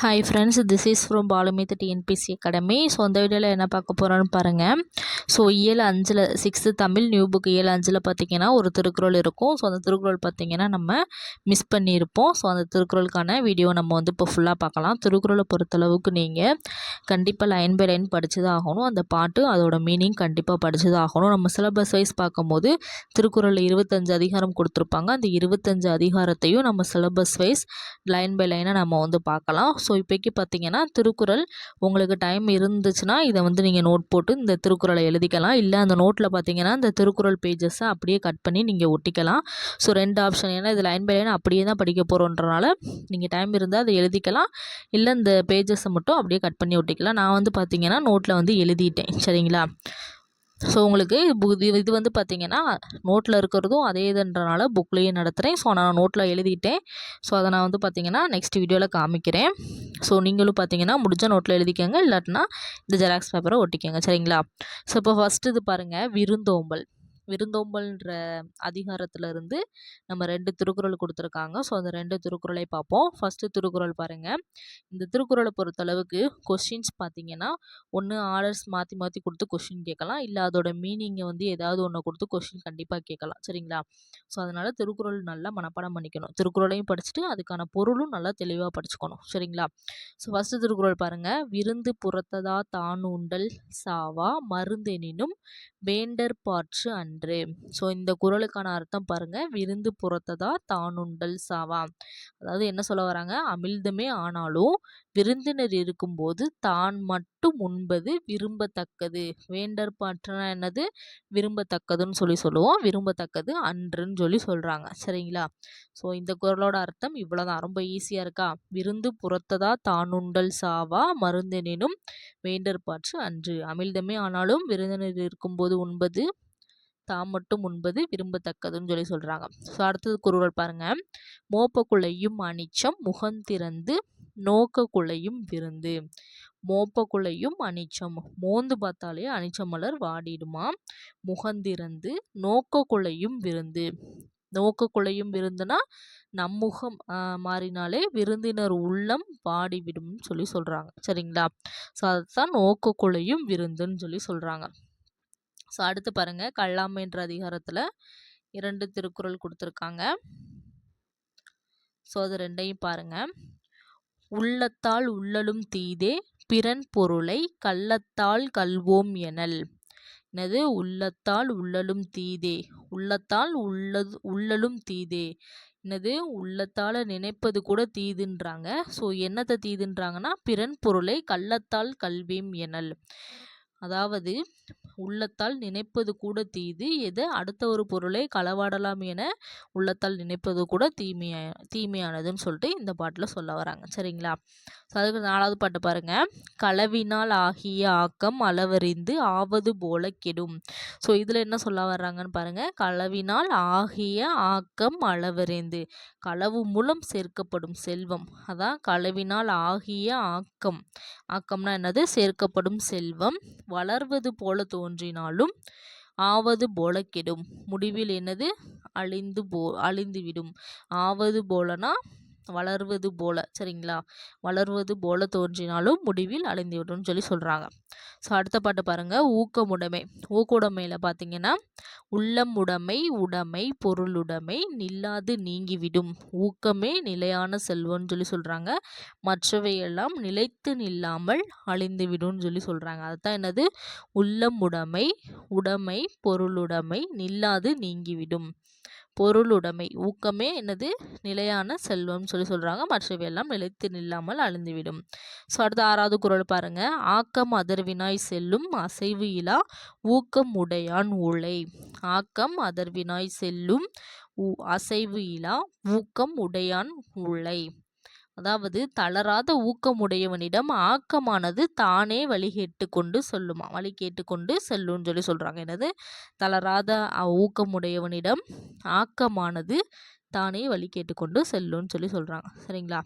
Hi friends this is from பாலுமித் TNPSC academy so அந்த வீடியோவில் என்ன பார்க்க போகிறோன்னு பாருங்கள் ஸோ இயல் அஞ்சில் சிக்ஸ்த்து தமிழ் நியூ புக் இயல் அஞ்சில் பார்த்தீங்கன்னா ஒரு திருக்குறள் இருக்கும். ஸோ அந்த திருக்குறள் பார்த்தீங்கன்னா நம்ம மிஸ் பண்ணியிருப்போம். ஸோ அந்த திருக்குறளுக்கான வீடியோ நம்ம வந்து இப்போ ஃபுல்லாக பார்க்கலாம். திருக்குறளை பொறுத்தளவுக்கு நீங்கள் கண்டிப்பாக லைன் பை லைன் படித்து தான் ஆகணும் அந்த பாட்டு அதோட மீனிங் கண்டிப்பாக படித்து தான் ஆகணும் நம்ம சிலபஸ் வைஸ் பார்க்கும்போது திருக்குறளில் இருபத்தஞ்சு அதிகாரம் கொடுத்துருப்பாங்க. அந்த இருபத்தஞ்சு அதிகாரத்தையும் நம்ம சிலபஸ் வைஸ் லைன் பை லைனாக நம்ம வந்து பார்க்கலாம். ஸோ இப்போக்கி பார்த்தீங்கன்னா திருக்குறள் உங்களுக்கு டைம் இருந்துச்சுன்னா இதை வந்து நீங்கள் நோட் போட்டு இந்த திருக்குறளை எழுதிக்கலாம். இல்லை அந்த நோட்டில் பார்த்தீங்கன்னா இந்த திருக்குறள் பேஜஸை அப்படியே கட் பண்ணி நீங்கள் ஒட்டிக்கலாம். ஸோ ரெண்டு ஆப்ஷன் ஏன்னா இது லைன் பை லைன் அப்படியே தான் படிக்க போகிறோன்றனால நீங்கள் டைம் இருந்தால் அதை எழுதிக்கலாம். இல்லை இந்த பேஜஸை மட்டும் அப்படியே கட் பண்ணி ஒட்டிக்கலாம். நான் வந்து பார்த்தீங்கன்னா நோட்டில் வந்து எழுதிட்டேன். சரிங்களா? ஸோ உங்களுக்கு இது இது வந்து பார்த்திங்கன்னா நோட்டில் இருக்கிறதும் அதே இதுன்றனால புக்லேயும் நடத்துகிறேன் ஸோ நான் நோட்டில் எழுதிட்டேன். ஸோ அதை நான் வந்து பார்த்திங்கன்னா நெக்ஸ்ட் வீடியோவில் காமிக்கிறேன். ஸோ நீங்களும் பார்த்தீங்கன்னா முடிஞ்ச நோட்டில் எழுதிக்கோங்க. இல்லாட்டினா இந்த ஜெராக்ஸ் பேப்பரை ஒட்டிக்கோங்க. சரிங்களா? ஸோ இப்போ ஃபஸ்ட்டு இது பாருங்கள் விருந்தோம்பல். விருந்தோம்பல்ன்ற அதிகாரத்திலிருந்து நம்ம ரெண்டு திருக்குறள் கொடுத்துருக்காங்க. ஸோ அந்த ரெண்டு திருக்குறளை பார்ப்போம். ஃபஸ்ட்டு திருக்குறள் பாருங்கள் இந்த திருக்குறளை பொறுத்தளவுக்கு கொஷின்ஸ் பார்த்தீங்கன்னா ஒன்று ஆர்டர்ஸ் மாற்றி மாற்றி கொடுத்து கொஷின் கேட்கலாம். இல்லை அதோட மீனிங்கை வந்து ஏதாவது ஒன்று கொடுத்து கொஷின் கண்டிப்பாக கேட்கலாம். சரிங்களா? ஸோ அதனால் திருக்குறள் நல்லா மனப்பாடம் பண்ணிக்கணும். திருக்குறளையும் படிச்சுட்டு அதுக்கான பொருளும் நல்லா தெளிவாக படிச்சுக்கணும். சரிங்களா? ஸோ ஃபஸ்ட்டு திருக்குறள் பாருங்கள் விருந்து புறத்ததா தானுண்டல் சாவா மருந்தெனினும் வேண்டர் பாற்று அன்று ஸோ இந்த குரலுக்கான அர்த்தம் பாருங்கள் விருந்து புறத்ததா தானுண்டல் சாவா. அதாவது என்ன சொல்ல வராங்க? அமிழ்தமே ஆனாலும் விருந்தினர் இருக்கும்போது தான் மட்டும் உண்பது விரும்பத்தக்கது. வேண்டர் பாற்றுனா என்னது? விரும்பத்தக்கதுன்னு சொல்லி சொல்லுவோம். விரும்பத்தக்கது அன்றுன்னு சொல்லி சொல்கிறாங்க சரிங்களா? ஸோ இந்த குரலோட அர்த்தம் இவ்வளோதான் ரொம்ப ஈஸியாக இருக்கா? விருந்து புறத்ததா தானுண்டல் சாவா மருந்தெனினும் வேண்டற்பாற்று அன்று. அமிழ்தமே ஆனாலும் விருந்தினர் இருக்கும்போது உண்பது தாம் மட்டும் உண்பது விரும்பத்தக்கதுன்னு சொல்லி சொல்கிறாங்க ஸோ அடுத்தது குருவல் பாருங்கள் மோப்பக்குள்ளையும் அனிச்சம் முகந்திறந்து நோக்கக்குள்ளையும் விருந்து. மோப்பக்குள்ளையும் அனிச்சம் மோந்து பார்த்தாலே அனிச்ச மலர் வாடிடுமா? முகந்திறந்து நோக்கக்குள்ளையும் விருந்து. நோக்கக்குள்ளையும் விருந்துனா நம்முகம் மாறினாலே விருந்தினர் உள்ளம் வாடிவிடும் சொல்லி சொல்கிறாங்க சரிங்களா? ஸோ அதுதான் நோக்கக்குள்ளையும் விருந்துன்னு சொல்லி சொல்கிறாங்க ஸோ அடுத்து பாருங்கள் கல்லாமைன்ற அதிகாரத்தில் இரண்டு திருக்குறள் கொடுத்துருக்காங்க. ஸோ அது ரெண்டையும் பாருங்கள் உள்ளத்தால் உள்ளலும் தீதே பிறன் பொருளை கள்ளத்தால் கல்வோம் எனல். என்னது? உள்ளத்தால் உள்ளலும் தீதே. உள்ளத்தால் உள்ளது உள்ளலும் தீதே. என்னது? உள்ளத்தால் நினைப்பது கூட தீதுன்றாங்க. ஸோ என்னத்தை தீதுன்றாங்கன்னா பிறன் பொருளை கள்ளத்தால் கல்வியும் எனல். அதாவது உள்ளத்தால் நினைப்பது கூட தீது. எது? அடுத்த ஒரு பொருளை களவாடலாம் என உள்ளத்தால் நினைப்பது கூட தீமையா தீமையானதுன்னு சொல்லிட்டு இந்த பாட்டில் சொல்ல வராங்க. சரிங்களா? ஸோ அதுக்கு நாலாவது பாட்டு பாருங்கள் களவினால் ஆகிய ஆக்கம் அளவறிந்து ஆவது போல கெடும். ஸோ இதில் என்ன சொல்ல வர்றாங்கன்னு பாருங்கள் களவினால் ஆகிய ஆக்கம் அளவறிந்து களவு மூலம் சேர்க்கப்படும் செல்வம். அதான் களவினால் ஆகிய ஆக்கம். ஆக்கம்னா என்னது? சேர்க்கப்படும் செல்வம் வளர்வது போல தோன்றினாலும் ஆவது போல கெடும் முடிவில் என்னது? அழிந்து போ அழிந்துவிடும். ஆவது போலனா? வளர்வது போல. சரிங்களா? வளர்வது போல தோன்றினாலும் முடிவில் அழிந்துவிடும்னு சொல்லி சொல்கிறாங்க ஸோ அடுத்த பாட்டு பாருங்கள் ஊக்கமுடைமை ஊக்குடைமையில் பார்த்தீங்கன்னா உள்ளம் உடைமை உடைமை பொருளுடைமை நில்லாது நீங்கிவிடும். ஊக்கமே நிலையான செல்வம்னு சொல்லி சொல்கிறாங்க மற்றவையெல்லாம் நிலைத்து நில்லாமல் அழிந்துவிடும்னு சொல்லி சொல்கிறாங்க அதுதான் என்னது? உள்ளம் உடைமை உடைமை பொருளுடைமை நில்லாது நீங்கிவிடும். பொருளுடைமை ஊக்கமே என்னது? நிலையான செல்வம் சொல்லி சொல்கிறாங்க மற்றவையெல்லாம் நிலைத்து நில்லாமல் அழிந்துவிடும். ஸோ அடுத்த ஆறாவது குரல் பாருங்கள் ஆக்கம் அதர்வினாய் செல்லும் அசைவு இலா ஊக்கம் உடையான் உழை ஆக்கம் அதர்வினாய் செல்லும் அசைவு இலா ஊக்கம் உடையான் உழை அதாவது தளராத ஊக்கமுடையவனிடம் ஆக்கமானது தானே வழி கேட்டு கொண்டு சொல்லுமா வழி கேட்டுக்கொண்டு செல்லும்னு சொல்லி சொல்கிறாங்க என்னது? தளராத ஊக்கமுடையவனிடம் ஆக்கமானது தானே வழி கேட்டுக்கொண்டு செல்லும்னு சொல்லி சொல்கிறாங்க சரிங்களா?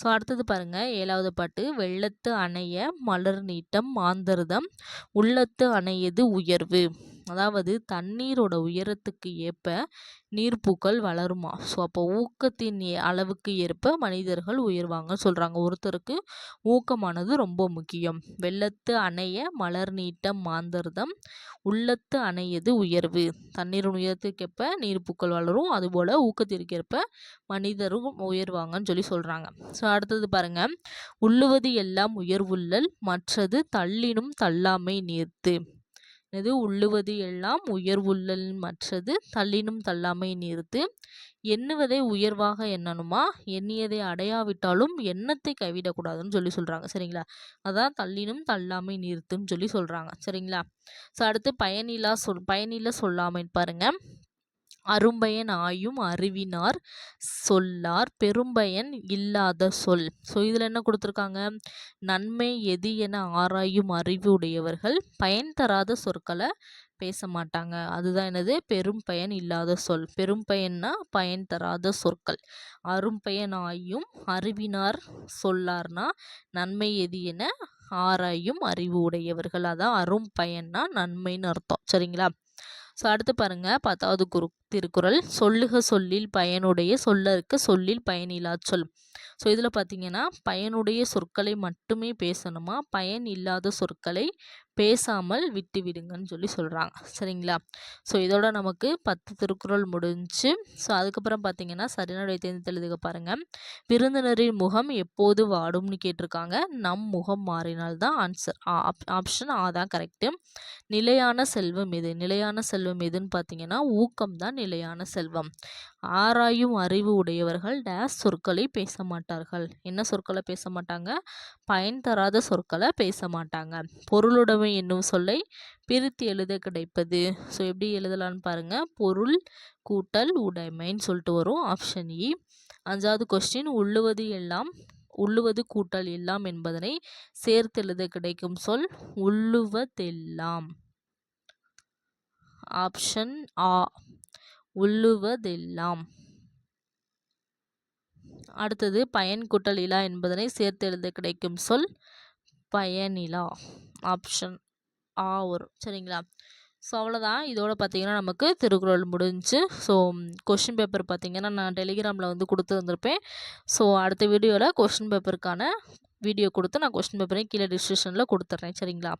ஸோ அடுத்தது பாருங்கள் ஏழாவது பாட்டு. வெள்ளத்து அணைய மலர் நீட்டம் மாந்தர்தம். உள்ளத்து அணையது உயர்வு? அதாவது தண்ணீரோட உயரத்துக்கு ஏற்ப நீர்ப்பூக்கள் வளருமா? ஸோ அப்போ ஊக்கத்தின் அளவுக்கு ஏற்ப மனிதர்கள் உயர்வாங்கன்னு சொல்கிறாங்க ஒருத்தருக்கு ஊக்கமானது ரொம்ப முக்கியம். வெள்ளத்து அணைய மலர் நீட்டம் மாந்தர்தம் உள்ளத்து அணையது உயர்வு. தண்ணீரின் உயரத்துக்கேற்ப நீர்ப்பூக்கள் வளரும். அதுபோல் ஊக்கத்திற்கேற்ப மனிதரும் உயர்வாங்கன்னு சொல்லி சொல்கிறாங்க ஸோ அடுத்தது பாருங்க. உள்ளுவது எல்லாம் உயர்வுள்ளல் மற்றது தள்ளினும் தள்ளாமை நீர்த்து. இது உள்ளுவது எல்லாம் உயர்வுள்ளல் மற்றது தள்ளினும் தள்ளாமை நிறுத்து. எண்ணுவதை உயர்வாக எண்ணணுமா? எண்ணியதை அடையாவிட்டாலும் எண்ணத்தை கைவிடக்கூடாதுன்னு சொல்லி சொல்கிறாங்க சரிங்களா? அதான் தள்ளினும் தள்ளாமை நிறுத்துன்னு சொல்லி சொல்கிறாங்க சரிங்களா? ஸோ அடுத்து பயனில்லா சொல் பயனில்லை சொல்லாமைன்னு பாருங்கள் அரும்பயன் ஆயும் அறிவினார். சொல்லார் பெரும்பயன் இல்லாத சொல். ஸோ இதில் என்ன கொடுத்துருக்காங்க? நன்மை எது என ஆராயும் அறிவு உடையவர்கள் பயன் தராத சொற்களை பேச மாட்டாங்க. அதுதான் என்னது? பெரும் பயன் இல்லாத சொல். பெரும் பயன்னா பயன் தராத சொற்கள். அரும்பயன் ஆயும் அறிவினார். சொல்லார்னா நன்மை எது என ஆராயும் அறிவு உடையவர்கள். அதான் அரும் பயன்னா நன்மைன்னு அர்த்தம். சரிங்களா? ஸோ அடுத்து பாருங்க. பத்தாவது குரு. திருக்குறள் சொல்லுக சொல்லில் பயனுடைய சொல்லற்கு சொல்லில் பயனில்லா சொல். ஸோ இதில் பார்த்தீங்கன்னா பயனுடைய சொற்களை மட்டுமே பேசணுமா? பயன் இல்லாத சொற்களை பேசாமல் விட்டு விடுங்கன்னு சொல்லி சொல்கிறாங்க சரிங்களா? ஸோ இதோட நமக்கு பத்து திருக்குறள் முடிஞ்சு ஸோ அதுக்கப்புறம் பார்த்தீங்கன்னா சரிநடை தேர்ந்தெழுதுக பாருங்கள் விருந்தினரின் முகம் எப்போது வாடும்னு கேட்டிருக்காங்க. நம் முகம் மாறினால்தான் ஆன்சர் ஆப்ஷன் ஆ தான் கரெக்டு நிலையான செல்வம் எது? நிலையான செல்வம் எதுன்னு பார்த்தீங்கன்னா ஊக்கம் தான் நிலையான செல்வம். ஆராயும் அறிவு உடையவர்கள் டேஸ் சொற்களை பேச மாட்டார்கள். என்ன சொற்களை பேச மாட்டாங்க? பயன் தராத சொற்களை பேச மாட்டாங்க. பொருளுடைமை என்னும் சொல்லை பிரித்து எழுத கிடைப்பது. ஸோ எப்படி எழுதலான்னு பாருங்கள் பொருள் கூட்டல் உடைமைன்னு சொல்லிட்டு வரும். Option E e. அஞ்சாவது கொஸ்டின் உள்ளுவது எல்லாம் உள்ளுவது கூட்டல் எல்லாம் என்பதனை சேர்த்து எழுத கிடைக்கும் சொல் உள்ளுவதெல்லாம். ஆப்ஷன் ஆ உள்ளுவதெல்லாம். அடுத்தது பயன் கூட்டல் இலா என்பதனை சேர்த்து எழுத கிடைக்கும் சொல் பயனிலா. ஆப்ஷன் ஆ வரும் சரிங்களா? ஸோ அவ்வளோதான் இதோட பார்த்தீங்கன்னா நமக்கு திருக்குறள் முடிஞ்சு ஸோ கொஷின் பேப்பர் பார்த்தீங்கன்னா நான் டெலிகிராமில் வந்து கொடுத்துருந்துருப்பேன் ஸோ அடுத்த வீடியோவில் கொஷின் பேப்பருக்கான வீடியோ கொடுத்து நான் கொஸ்டின் பேப்பரையும் கீழே டிஸ்கிரிப்ஷனில் கொடுத்துட்றேன் சரிங்களா?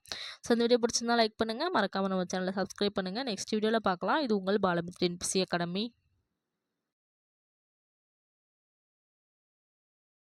ஸோ இந்த வீடியோ பிடிச்சிருந்தா லைக் பண்ணுங்கள் மறக்காமல் நம்ம சேனலை சப்ஸ்கிரைப் பண்ணுங்கள் நெக்ஸ்ட் வீடியோவில் பார்க்கலாம். இது உங்கள் பாலமித்ரின் பிசி அகாடமி